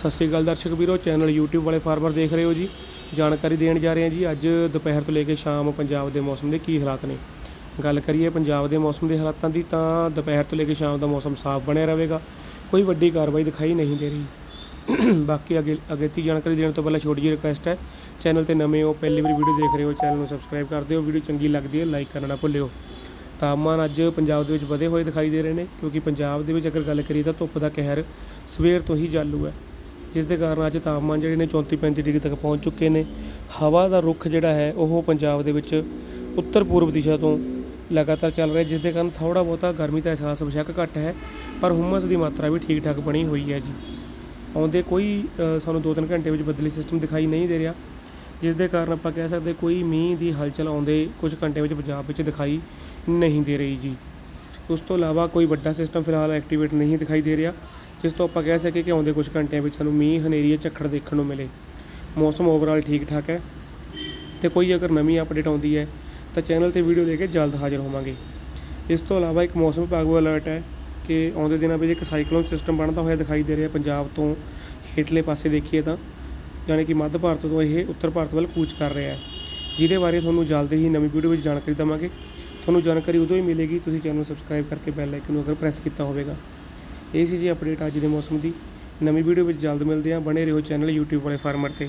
ਸਤਿ ਸ਼੍ਰੀ ਅਕਾਲ ਦਰਸ਼ਕ ਵੀਰੋ, ਚੈਨਲ YouTube ਵਾਲੇ ਫਾਰਮਰ ਦੇਖ ਰਹੇ ਹੋ ਜੀ। ਜਾਣਕਾਰੀ ਦੇਣ ਜਾ ਰਹੇ ਹਾਂ ਜੀ, ਅੱਜ ਦੁਪਹਿਰ ਤੋਂ ਲੈ ਕੇ ਸ਼ਾਮ ਪੰਜਾਬ ਦੇ ਮੌਸਮ ਦੇ ਕੀ ਹਾਲਾਤ ਨੇ। ਗੱਲ ਕਰੀਏ ਪੰਜਾਬ ਦੇ ਮੌਸਮ ਦੇ ਹਾਲਾਤਾਂ ਦੀ ਤਾਂ ਦੁਪਹਿਰ ਤੋਂ ਲੈ ਕੇ ਸ਼ਾਮ ਦਾ ਮੌਸਮ ਸਾਫ਼ ਬਣਿਆ ਰਹੇਗਾ। ਕੋਈ ਵੱਡੀ ਕਾਰਵਾਈ ਦਿਖਾਈ ਨਹੀਂ ਦੇ ਰਹੀ। ਬਾਕੀ ਅਗੇ, ਅਗੇਤੀ ਜਾਣਕਾਰੀ ਦੇਣ ਤੋਂ ਪਹਿਲਾਂ ਛੋਟੀ ਜਿਹੀ ਰਿਕੁਐਸਟ ਹੈ, ਚੈਨਲ ਤੇ ਨਵੇਂ ਹੋ, ਪਹਿਲੀ ਵਾਰੀ ਵੀਡੀਓ ਦੇਖ ਰਹੇ ਹੋ, ਚੈਨਲ ਨੂੰ ਸਬਸਕ੍ਰਾਈਬ ਕਰ ਦਿਓ, ਵੀਡੀਓ ਚੰਗੀ ਲੱਗਦੀ ਹੈ ਲਾਈਕ ਕਰਨਾ ਨਾ ਭੁੱਲਿਓ। ਤਾਪਮਾਨ ਅੱਜ ਪੰਜਾਬ ਦੇ ਵਿੱਚ ਵਧੇ ਹੋਏ ਦਿਖਾਈ ਦੇ ਰਹੇ ਨੇ, ਕਿਉਂਕਿ ਪੰਜਾਬ ਦੇ ਵਿੱਚ ਅਗਰ ਗੱਲ ਕਰੀਏ ਤਾਂ ਧੁੱਪ ਦਾ ਕਹਿਰ ਸਵੇਰ ਤੋਂ ਹੀ ਚਾਲੂ ਹੈ। ਜਿਸ ਦੇ ਕਾਰਨ ਅੱਜ ਤਾਪਮਾਨ ਜਿਹੜੇ ਨੇ 34 35 ਡਿਗਰੀ ਤੱਕ ਪਹੁੰਚ ਚੁੱਕੇ ਨੇ। ਹਵਾ ਦਾ ਰੁਖ ਜਿਹੜਾ ਹੈ, ਉਹ ਪੰਜਾਬ ਦੇ ਵਿੱਚ ਉੱਤਰ ਪੂਰਬ ਦਿਸ਼ਾ ਤੋਂ ਲਗਾਤਾਰ ਚੱਲ ਰਿਹਾ ਜਿਸ ਦੇ ਕਾਰਨ ਥੋੜਾ ਬਹੁਤਾ ਗਰਮੀ ਦਾ ਅਹਿਸਾਸ ਬੇਸ਼ੱਕ ਘੱਟ ਹੈ, ਪਰ ਹੁਮਸ ਦੀ ਮਾਤਰਾ ਵੀ ਠੀਕ ਠਾਕ ਬਣੀ ਹੋਈ ਹੈ ਜੀ। ਆਉਂਦੇ ਕੋਈ ਸਾਨੂੰ 2-3 ਘੰਟੇ ਵਿੱਚ ਬਦਲੀ ਸਿਸਟਮ ਦਿਖਾਈ ਨਹੀਂ ਦੇ ਰਿਹਾ, ਜਿਸ ਦੇ ਕਾਰਨ ਆਪਾਂ ਕਹਿ ਸਕਦੇ ਕੋਈ ਮੀਂਹ ਦੀ ਹਲਚਲ ਆਉਂਦੇ ਕੁਝ ਘੰਟੇ ਵਿੱਚ ਪੰਜਾਬ ਵਿੱਚ ਦਿਖਾਈ ਨਹੀਂ ਦੇ ਰਹੀ ਜੀ। ਉਸ ਤੋਂ ਇਲਾਵਾ ਕੋਈ ਵੱਡਾ ਸਿਸਟਮ ਫਿਲਹਾਲ ਐਕਟੀਵੇਟ ਨਹੀਂ ਦਿਖਾਈ ਦੇ ਰਿਹਾ। ਜਿਸ ਤੋਂ ਆਪਾਂ ਕਹਿ ਸਕੀਏ ਕਿ ਆਉਂਦੇ ਕੁਝ ਘੰਟਿਆਂ ਵਿੱਚ ਸਾਨੂੰ ਮੀਂਹ, ਹਨੇਰੀ ਝੱਖੜ ਦੇਖਣ ਨੂੰ ਮਿਲੇ। ਮੌਸਮ ਓਵਰਆਲ ਠੀਕ ਠਾਕ ਹੈ ਤੇ ਕੋਈ ਅਗਰ ਨਵੀਂ ਅਪਡੇਟ ਆਉਂਦੀ ਹੈ ਤਾਂ ਚੈਨਲ ਤੇ ਵੀਡੀਓ ਲੈ ਕੇ ਜਲਦ ਹਾਜ਼ਰ ਹੋਵਾਂਗੇ। ਇਸ ਤੋਂ ਇਲਾਵਾ ਇੱਕ ਮੌਸਮ ਵਿਭਾਗ ਵੱਲੋਂ ਅਲਰਟ ਹੈ ਕਿ ਆਉਂਦੇ ਦਿਨਾਂ ਵਿੱਚ ਇੱਕ ਸਾਈਕਲੋਨ ਸਿਸਟਮ ਬਣਦਾ ਹੋਇਆ ਦਿਖਾਈ ਦੇ ਰਿਹਾ ਪੰਜਾਬ ਤੋਂ ਹੇਠਲੇ ਪਾਸੇ ਦੇਖੀਏ ਤਾਂ, ਯਾਨੀ ਕਿ ਮੱਧ ਭਾਰਤ ਤੋਂ ਇਹ ਉੱਤਰ ਭਾਰਤ ਵੱਲ ਕੂਚ ਕਰ ਰਿਹਾ ਹੈ। ਜਿਹਦੇ ਬਾਰੇ ਤੁਹਾਨੂੰ ਜਲਦ ਹੀ ਨਵੀਂ ਵੀਡੀਓ ਵਿੱਚ ਜਾਣਕਾਰੀ ਦੇਵਾਂਗੇ। ਤੁਹਾਨੂੰ ਜਾਣਕਾਰੀ ਉਦੋਂ ਹੀ ਮਿਲੇਗੀ ਤੁਸੀਂ ਚੈਨਲ ਨੂੰ ਸਬਸਕ੍ਰਾਈਬ ਕਰਕੇ ਬੈਲ ਆਈਕਨ ਨੂੰ ਅਗਰ ਪ੍ਰੈਸ ਕੀਤਾ ਹੋਵੇਗਾ। ਇਹ ਸੀ ਜੀ ਅਪਡੇਟ ਅੱਜ ਦੇ ਮੌਸਮ ਦੀ। ਨਵੀਂ ਵੀਡੀਓ ਵਿੱਚ ਜਲਦ ਮਿਲਦੇ ਹਾਂ। ਬਣੇ ਰਹੋ ਚੈਨਲ YouTube ਵਾਲੇ ਫਾਰਮਰ ਤੇ।